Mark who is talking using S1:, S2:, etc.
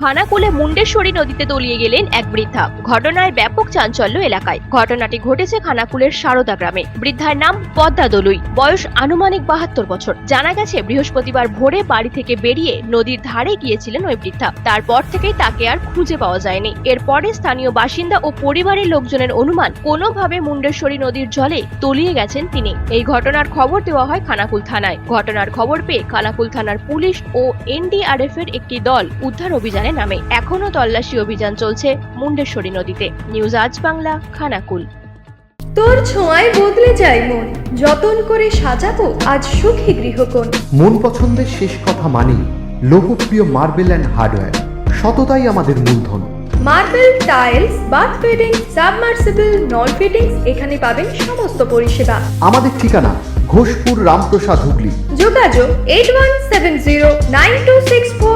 S1: খানাকুলে মুন্ডেশ্বরী নদীতে তলিয়ে গেলেন এক বৃদ্ধা। ঘটনায় ব্যাপক চাঞ্চল্য এলাকায়। ঘটনাটি ঘটেছে খানাকুলের সারদা গ্রামে। বৃদ্ধার নাম পদ্মা দলুই। বয়স আনুমানিক বাহাত্তর বছর। জানা গেছে, বৃহস্পতিবার ভোরে বাড়ি থেকে বেরিয়ে নদীর ধারে গিয়েছিলেন ওই বৃদ্ধা। তারপর থেকেই তাকে আর খুঁজে পাওয়া যায়নি। এরপরে স্থানীয় বাসিন্দা ও পরিবারের লোকজনের অনুমান, কোনোভাবে মুন্ডেশ্বরী নদীর জলে তলিয়ে গেছেন তিনি। এই ঘটনার খবর দেওয়া হয় খানাকুল থানায়। ঘটনার খবর পেয়ে খানাকুল থানার পুলিশ ও এনডিআরএফ এর একটি দল উদ্ধার অভিযানে নামে এখনও তল্লাশি অভিযান চলছে মুন্ডেশ্বরী নদীতে। নিউজ আজ বাংলা খানাকুল।
S2: তোর ছোঁয়ায় বদলে যায় মন। যতন করে সাজাবো আজ সুখী গৃহকোণ।
S3: মন পছন্দের শেষ কথা মানি লোকপ্রিয় মার্বেল অ্যান্ড হার্ডওয়্যার। সততাই আমাদের মূলধন।
S2: Marble tiles bath fitting submersible নল ফিটিংস এখানে পাবেন সমস্ত পরিষেবা।
S3: আমাদের ঠিকানা ঘোষপুর রামপ্রসাদ হুগলি।
S2: যোগাযোগ eight one seven zero nine two six four